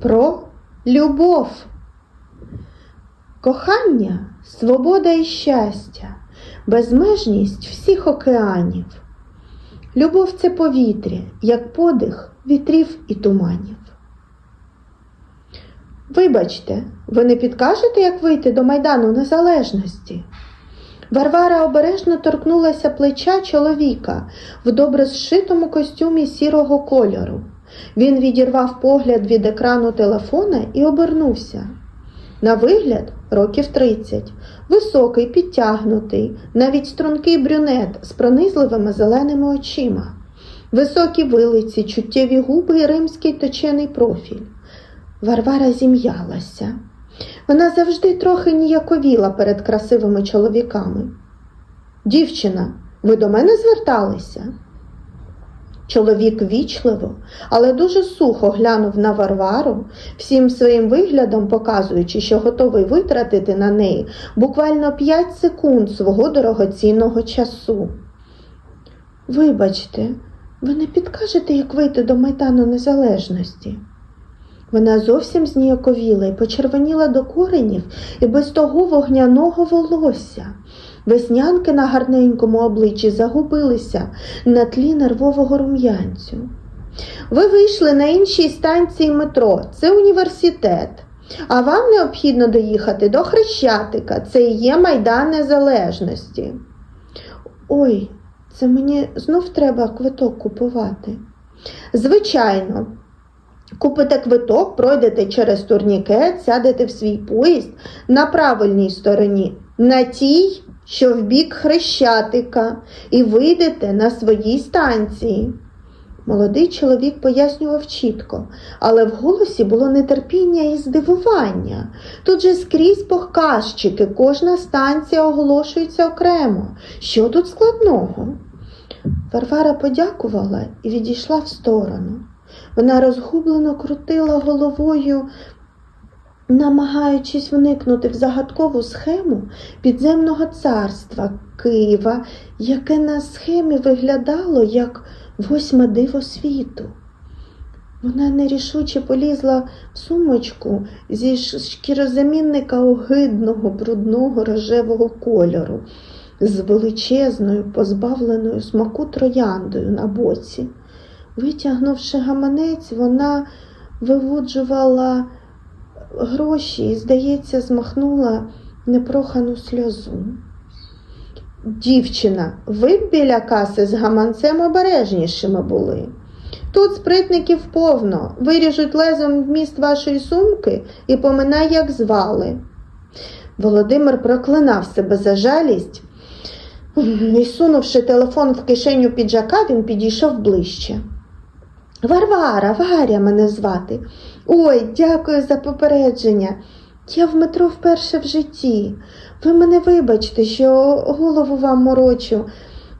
про любов. Кохання, свобода і щастя, безмежність всіх океанів. Любов це повітря, як подих вітрів і туманів. Вибачте, ви не підкажете, як вийти до Майдану Незалежності? Варвара обережно торкнулася плеча чоловіка в добре зшитому костюмі сірого кольору. Він відірвав погляд від екрану телефона і обернувся. На вигляд років 30, високий, підтягнутий, навіть стрункий брюнет з пронизливими зеленими очима, високі вилиці, чуттєві губи і римський точений профіль. Варвара зім'ялася. Вона завжди трохи ніяковіла перед красивими чоловіками. Дівчина, ви до мене зверталися? Чоловік вічливо, але дуже сухо глянув на Варвару, всім своїм виглядом показуючи, що готовий витратити на неї буквально 5 секунд свого дорогоцінного часу. Вибачте, ви не підкажете, як вийти до Майдану Незалежності? Вона зовсім зніяковіла і почервоніла до коренів і без того вогняного волосся. Веснянки на гарненькому обличчі загубилися на тлі нервового рум'янцю. Ви вийшли на іншій станції метро, це університет. А вам необхідно доїхати до Хрещатика, це і є Майдан Незалежності. Ой, це мені знов треба квиток купувати. Звичайно, Купите квиток, пройдете через турнікет, сядете в свій поїзд на правильній стороні, на тій, що в бік хрещатика, і вийдете на своїй станції. Молодий чоловік пояснював чітко, але в голосі було нетерпіння і здивування. Тут же скрізь показчики, кожна станція оголошується окремо. Що тут складного? Варвара подякувала і відійшла в сторону. Вона розгублено крутила головою, намагаючись вникнути в загадкову схему підземного царства Києва, яке на схемі виглядало як восьме диво світу. Вона нерішуче полізла в сумочку зі шкірозамінника огидного, брудного рожевого кольору з величезною, позбавленою смаку трояндою на боці. Витягнувши гаманець, вона вивуджувала гроші і, здається, змахнула непрохану сльозу. Дівчина, ви б біля каси з гаманцем обережнішими були. Тут спритників повно, виріжуть лезом вміст вашої сумки і поминай, як звали. Володимир проклинав себе за жалість і, сунувши телефон в кишеню піджака, він підійшов ближче. Варвара, Варя мене звати. Ой, дякую за попередження. Я в метро вперше в житті. Ви мене вибачте, що голову вам морочу.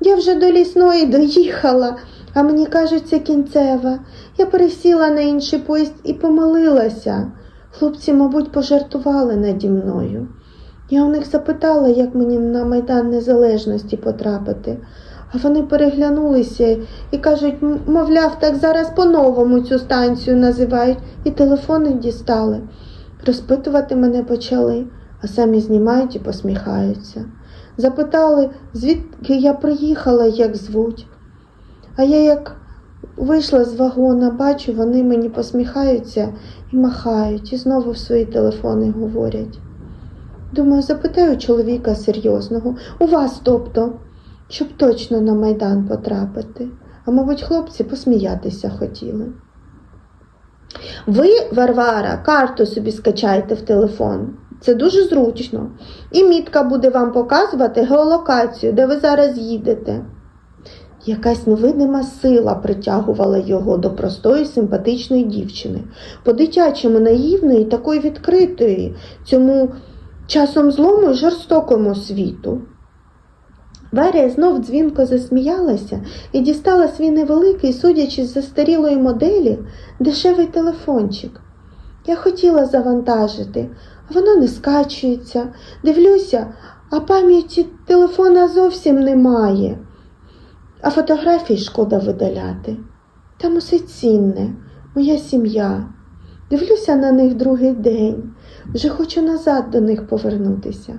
Я вже до лісної доїхала, а мені кажеться кінцева. Я пересіла на інший поїзд і помилилася. Хлопці, мабуть, пожартували наді мною. Я у них запитала, як мені на Майдан Незалежності потрапити. Вони переглянулися і кажуть, мовляв, так зараз по-новому цю станцію називають, і телефони дістали. Розпитувати мене почали, а самі знімають і посміхаються. Запитали, звідки я приїхала, як звуть. А я як вийшла з вагона, бачу, вони мені посміхаються і махають, і знову в свої телефони говорять. Думаю, запитаю чоловіка серйозного, у вас тобто, щоб точно на майдан потрапити. А мабуть, хлопці посміятися хотіли. Ви, Варвара, карту собі скачайте в телефон. Це дуже зручно. І мітка буде вам показувати геолокацію, де ви зараз їдете. Якась невидима сила притягувала його до простої симпатичної дівчини, по-дитячому наївної, такої відкритої, цьому часом злому і жорстокому світу. Варя знов дзвінко засміялася і дістала свій невеликий, судячи з застарілої моделі, дешевий телефончик. Я хотіла завантажити, а воно не скачується. Дивлюся, а пам'яті телефона зовсім немає. А фотографій шкода видаляти. Там усе цінне, моя сім'я. Дивлюся на них другий день, вже хочу назад до них повернутися.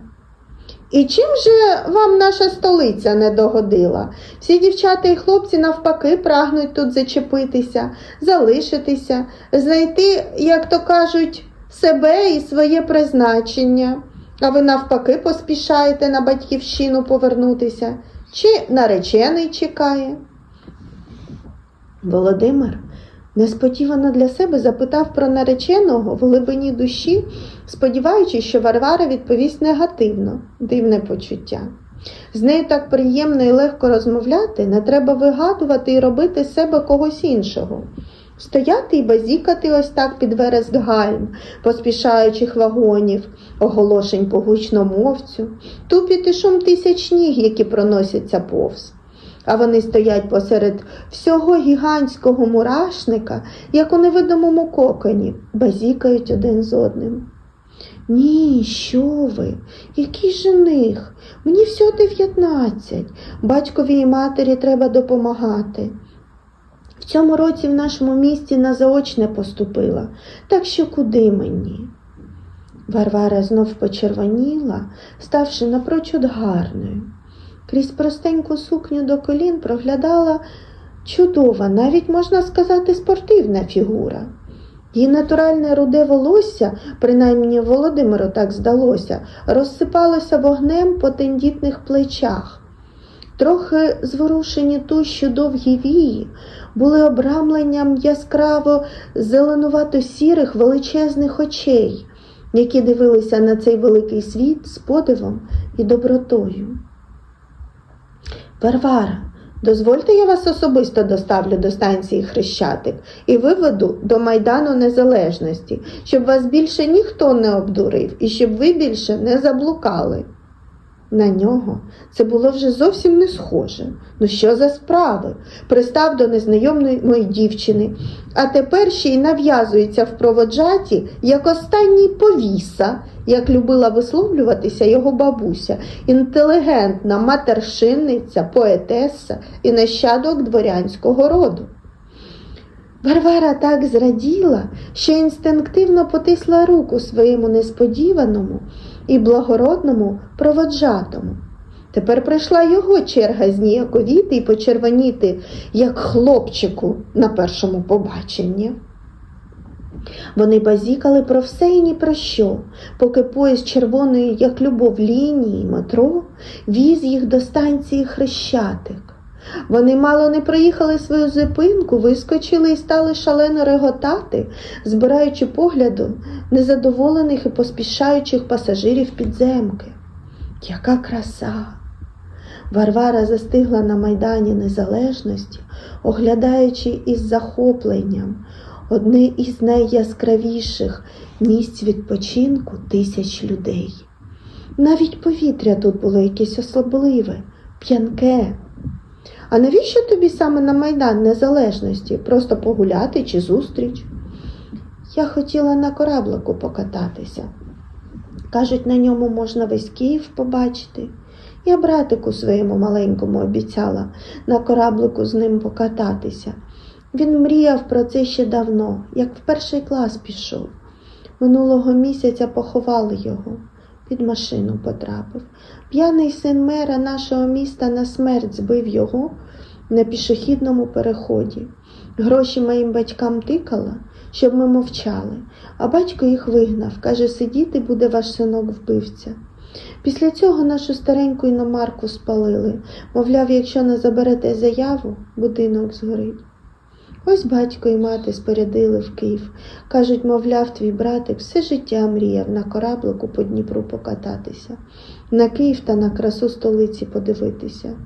І чим же вам наша столиця не догодила? Всі дівчата і хлопці навпаки прагнуть тут зачепитися, залишитися, знайти, як то кажуть, себе і своє призначення. А ви навпаки поспішаєте на батьківщину повернутися, чи наречений чекає? Володимир несподівано для себе запитав про нареченого в глибині душі, сподіваючись, що Варвара відповість негативно, дивне почуття. З нею так приємно і легко розмовляти, не треба вигадувати і робити з себе когось іншого. Стояти і базікати ось так під вереск гальм, поспішаючих вагонів, оголошень по гучномовцю, тупіт і шум тисяч ніг, які проносяться повз. А вони стоять посеред всього гігантського мурашника, як у невидимому коконі, базікають один з одним. Ні, що ви? Який жених? Мені всього дев'ятнадцять. Батькові і матері треба допомагати. В цьому році в нашому місті на заочне поступила, так що куди мені? Варвара знов почервоніла, ставши напрочуд гарною. Крізь простеньку сукню до колін проглядала чудова, навіть можна сказати, спортивна фігура. Її натуральне руде волосся, принаймні Володимиру так здалося, розсипалося вогнем по тендітних плечах. Трохи зворушені тущу довгі вії були обрамленням яскраво зеленувато-сірих величезних очей, які дивилися на цей великий світ з подивом і добротою. Варвара, дозвольте я вас особисто доставлю до станції Хрещатик і виведу до Майдану Незалежності, щоб вас більше ніхто не обдурив і щоб ви більше не заблукали. На нього це було вже зовсім не схоже. Ну що за справи? Пристав до незнайомої моєї дівчини, а тепер ще й нав'язується в проводжаті як останній повіса, як любила висловлюватися його бабуся, інтелігентна матершинниця, поетеса і нащадок дворянського роду. Варвара так зраділа, що інстинктивно потисла руку своєму несподіваному і благородному проводжатому. Тепер прийшла його черга зніяковіти і почервоніти, як хлопчику на першому побаченні. Вони базікали про все і ні про що, поки поїзд червоної, як любов лінії метро, віз їх до станції Хрещатик. Вони мало не проїхали свою зупинку, вискочили і стали шалено реготати, збираючи погляду незадоволених і поспішаючих пасажирів підземки. Яка краса! Варвара застигла на Майдані Незалежності, оглядаючи із захопленням одне із найяскравіших місць відпочинку тисяч людей. Навіть повітря тут було якесь особливе, п'янке. А навіщо тобі саме на Майдан Незалежності? Просто погуляти чи зустріч? Я хотіла на кораблику покататися. Кажуть, на ньому можна весь Київ побачити. Я братику своєму маленькому обіцяла на кораблику з ним покататися. Він мріяв про це ще давно, як в перший клас пішов. Минулого місяця поховали його, під машину потрапив. П'яний син мера нашого міста на смерть збив його на пішохідному переході. Гроші моїм батькам тикала, щоб ми мовчали, а батько їх вигнав, каже, сидіти буде ваш синок вбивця. Після цього нашу стареньку іномарку спалили, мовляв, якщо не заберете заяву, будинок згорить. Ось батько і мати спорядили в Київ. Кажуть, мовляв, твій братик все життя мріяв на кораблику по Дніпру покататися, на Київ та на красу столиці подивитися.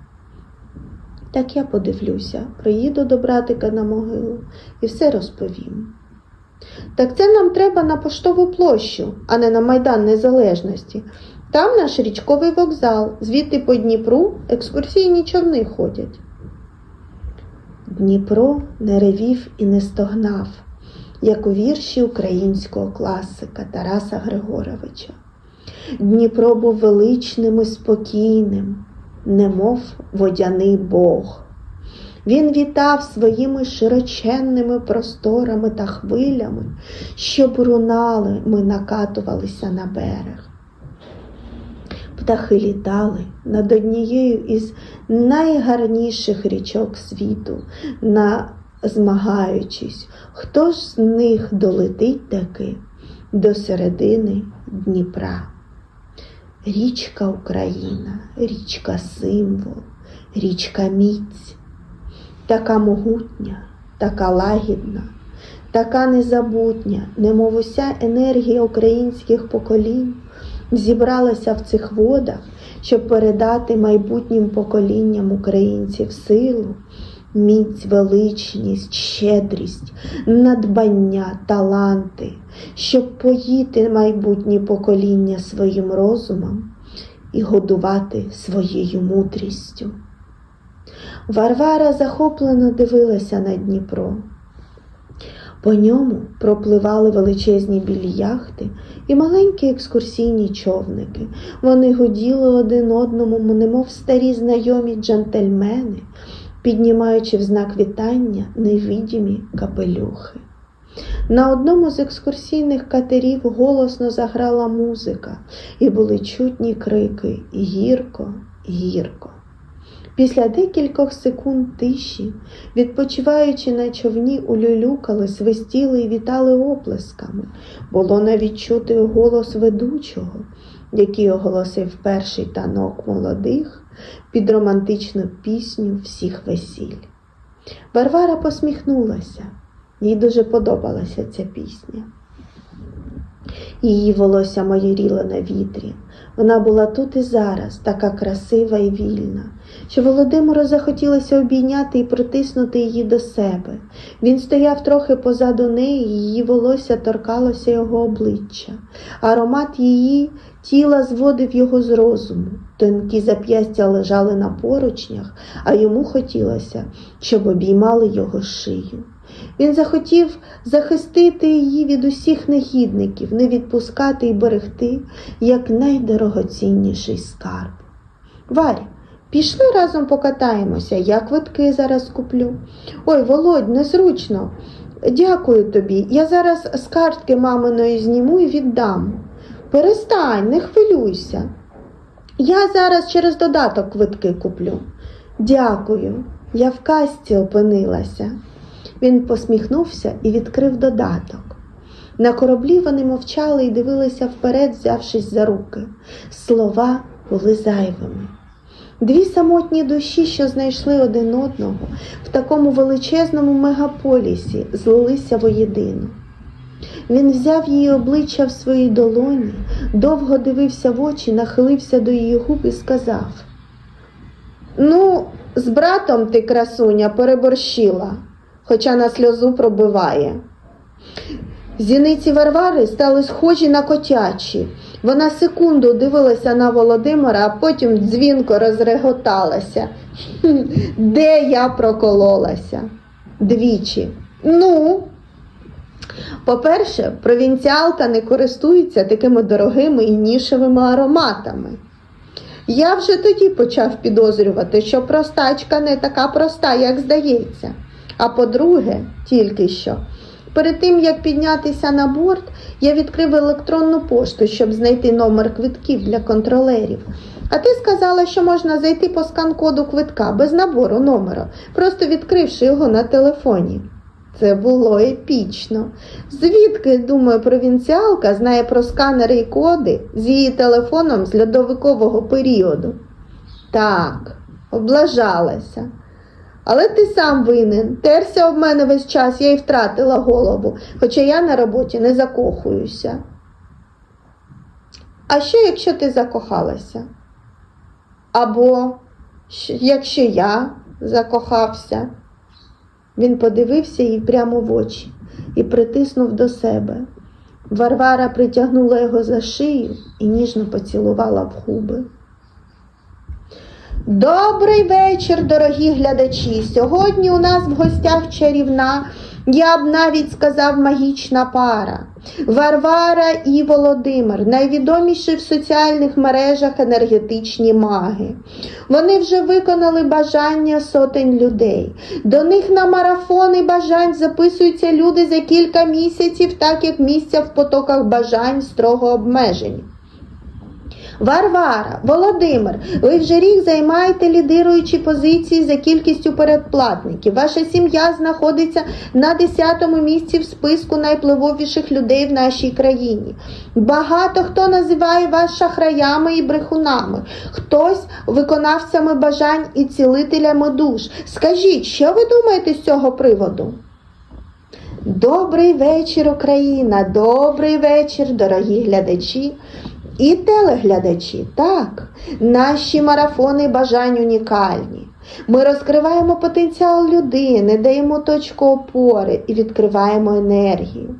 Так я подивлюся, приїду до братика на могилу і все розповім. Так це нам треба на поштову площу, а не на Майдан Незалежності. Там наш річковий вокзал, звідти по Дніпру екскурсійні човни ходять. Дніпро не ревів і не стогнав, як у вірші українського класика Тараса Григоровича. Дніпро був величним і спокійним, немов водяний Бог. Він вітав своїми широченними просторами та хвилями, що брунали ми накатувалися на берег. Птахи літали над однією із найгарніших річок світу, на змагаючись, хто ж з них долетить таки до середини Дніпра. Річка Україна, річка символ, річка міць, така могутня, така лагідна, така незабутня, немов уся енергія українських поколінь зібралася в цих водах, щоб передати майбутнім поколінням українців силу, міць, величність, щедрість, надбання, таланти, щоб поїти майбутні покоління своїм розумом і годувати своєю мудрістю. Варвара захоплено дивилася на Дніпро. По ньому пропливали величезні білі яхти і маленькі екскурсійні човники. Вони гуділи один одному, немов старі знайомі джентльмени, піднімаючи в знак вітання невидимі капелюхи. На одному з екскурсійних катерів голосно заграла музика, і були чутні крики гірко, гірко. Після декількох секунд тиші, відпочиваючи на човні, улюлюкали, свистіли і вітали оплесками. Було навіть чути голос ведучого, який оголосив перший танок молодих під романтичну пісню всіх весіль. Варвара посміхнулася, їй дуже подобалася ця пісня. Її волосся майоріло на вітрі. Вона була тут і зараз, така красива і вільна, що Володимиру захотілося обійняти і притиснути її до себе. Він стояв трохи позаду неї, її волосся торкалося його обличчя. Аромат її тіла зводив його з розуму. Тонкі зап'ястя лежали на поручнях, а йому хотілося, щоб обіймали його шию. Він захотів захистити її від усіх негідників, не відпускати і берегти як найдорогоцінніший скарб. Варя, пішли разом покатаємося, я квитки зараз куплю. Ой, Володь, незручно. Дякую тобі. Я зараз з картки маминої зніму і віддам. Перестань, не хвилюйся. Я зараз через додаток квитки куплю. Дякую, я в касті опинилася. Він посміхнувся і відкрив додаток. На кораблі вони мовчали і дивилися вперед, взявшись за руки. Слова були зайвими. Дві самотні душі, що знайшли один одного в такому величезному мегаполісі, злилися воєдино. Він взяв її обличчя в своїй долоні, довго дивився в очі, нахилився до її губ і сказав: Ну, з братом ти, красуня, переборщила хоча на сльозу пробиває. Зіниці Варвари стали схожі на котячі. Вона секунду дивилася на Володимира, а потім дзвінко розреготалася. Де я прокололася? Двічі. Ну, по-перше, провінціалка не користується такими дорогими і нішевими ароматами. Я вже тоді почав підозрювати, що простачка не така проста, як здається. А по-друге, тільки що, перед тим як піднятися на борт, я відкрив електронну пошту, щоб знайти номер квитків для контролерів. А ти сказала, що можна зайти по скан-коду квитка без набору номера, просто відкривши його на телефоні. Це було епічно. Звідки, думаю, провінціалка знає про сканери і коди з її телефоном з льодовикового періоду? Так, облажалася. Але ти сам винен. Терся об мене весь час, я й втратила голову, хоча я на роботі не закохуюся. А що, якщо ти закохалася? Або якщо я закохався? Він подивився їй прямо в очі і притиснув до себе. Варвара притягнула його за шию і ніжно поцілувала в губи. Добрий вечір, дорогі глядачі. Сьогодні у нас в гостях чарівна, я б навіть сказав, магічна пара. Варвара і Володимир, найвідоміші в соціальних мережах енергетичні маги. Вони вже виконали бажання сотень людей. До них на марафони бажань записуються люди за кілька місяців, так як місця в потоках бажань строго обмежені. Варвара, Володимир, ви вже рік займаєте лідируючі позиції за кількістю передплатників. Ваша сім'я знаходиться на 10-му місці в списку найвпливовіших людей в нашій країні. Багато хто називає вас шахраями і брехунами, хтось виконавцями бажань і цілителями душ. Скажіть, що ви думаєте з цього приводу? Добрий вечір, Україна! Добрий вечір, дорогі глядачі і телеглядачі. Так, наші марафони бажань унікальні. Ми розкриваємо потенціал людини, даємо точку опори і відкриваємо енергію.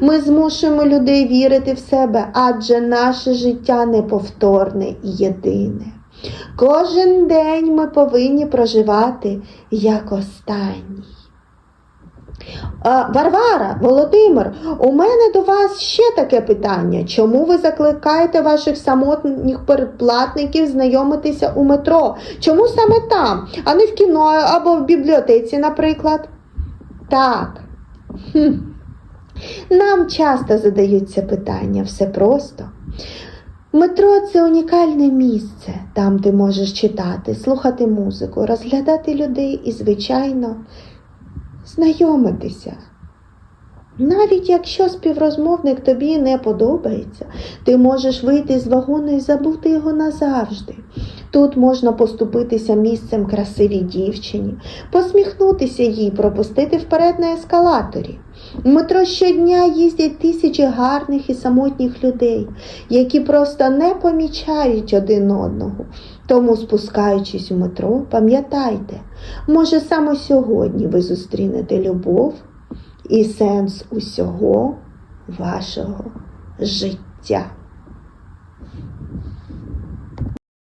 Ми змушуємо людей вірити в себе, адже наше життя неповторне і єдине. Кожен день ми повинні проживати як останній. Варвара, Володимир, у мене до вас ще таке питання. Чому ви закликаєте ваших самотніх передплатників знайомитися у метро? Чому саме там, а не в кіно або в бібліотеці, наприклад? Так. Хм. Нам часто задаються питання, все просто. Метро це унікальне місце, там ти можеш читати, слухати музику, розглядати людей і, звичайно, знайомитися. Навіть якщо співрозмовник тобі не подобається, ти можеш вийти з вагону і забути його назавжди. Тут можна поступитися місцем красивій дівчині, посміхнутися їй, пропустити вперед на ескалаторі. У метро щодня їздять тисячі гарних і самотніх людей, які просто не помічають один одного. Тому, спускаючись у метро, пам'ятайте, може саме сьогодні ви зустрінете любов і сенс усього вашого життя.